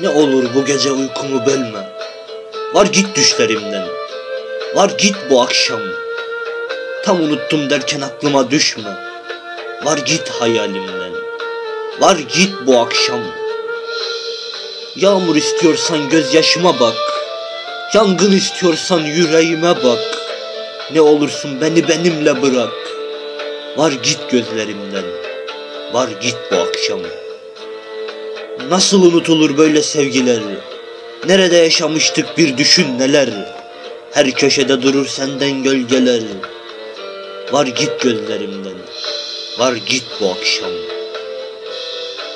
Ne olur bu gece uykumu bölme. Var git düşlerimden. Var git bu akşam. Tam unuttum derken aklıma düşme. Var git hayalimden. Var git bu akşam. Yağmur istiyorsan gözyaşıma bak. Yangın istiyorsan yüreğime bak. Ne olursun beni benimle bırak. Var git gözlerimden. Var git bu akşam. Nasıl unutulur böyle sevgiler? Nerede yaşamıştık bir düşün neler. Her köşede durur senden gölgeler. Var git gözlerimden. Var git bu akşam.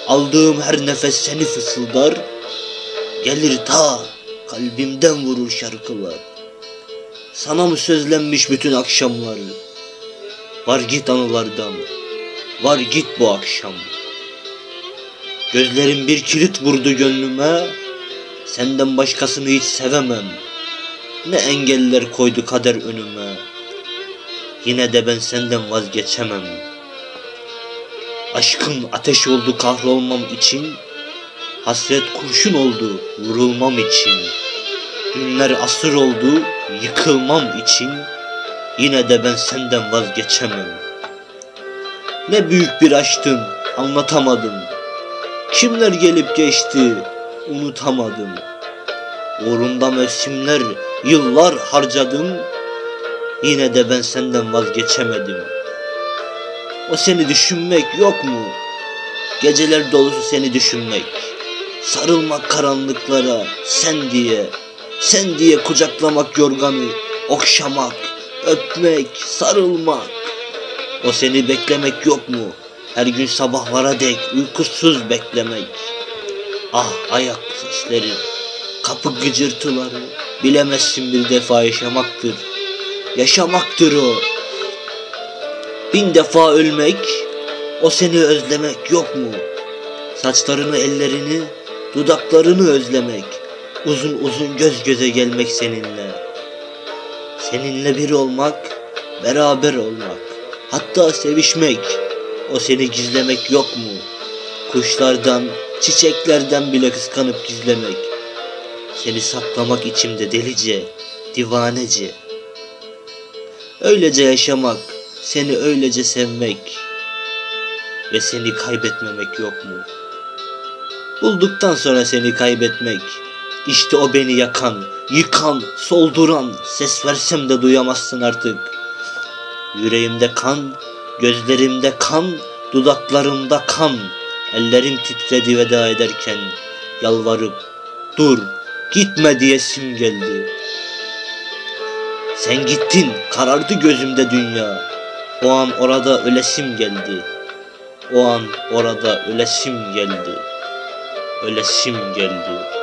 Aldığım her nefes seni fısıldar. Gelir ta kalbimden vurur şarkılar. Sana mı sözlenmiş bütün akşamlar? Var git anılardan. Var git bu akşam. Gözlerim bir kilit vurdu gönlüme. Senden başkasını hiç sevemem. Ne engeller koydu kader önüme. Yine de ben senden vazgeçemem. Aşkın ateş oldu kahrolmam için. Hasret kurşun oldu vurulmam için. Günler asır oldu yıkılmam için. Yine de ben senden vazgeçemem. Ne büyük bir aşktın anlatamadım. Kimler gelip geçti unutamadım. Uğrunda mevsimler yıllar harcadım. Yine de ben senden vazgeçemedim. O seni düşünmek yok mu? Geceler dolusu seni düşünmek. Sarılmak karanlıklara sen diye. Sen diye kucaklamak yorganı. Okşamak, öpmek, sarılmak. O seni beklemek yok mu? Her gün sabahlara dek uykusuz beklemek. Ah ayak sesleri, kapı gıcırtıları. Bilemezsin bir defa yaşamaktır. Yaşamaktır o. Bin defa ölmek, o seni özlemek yok mu? Saçlarını, ellerini, dudaklarını özlemek. Uzun uzun göz göze gelmek seninle. Seninle bir olmak, beraber olmak. Hatta sevişmek. O seni gizlemek yok mu? Kuşlardan, çiçeklerden bile kıskanıp gizlemek. Seni saklamak içimde delice, divanece. Öylece yaşamak, seni öylece sevmek ve seni kaybetmemek yok mu? Bulduktan sonra seni kaybetmek, işte o beni yakan, yıkan, solduran, ses versem de duyamazsın artık. Yüreğimde kan, gözlerimde kan, dudaklarımda kan, ellerim titredi veda ederken, yalvarıp dur, gitme diyesim geldi. Sen gittin, karardı gözümde dünya. O an orada ölesim geldi. O an orada ölesim geldi. Ölesim geldi.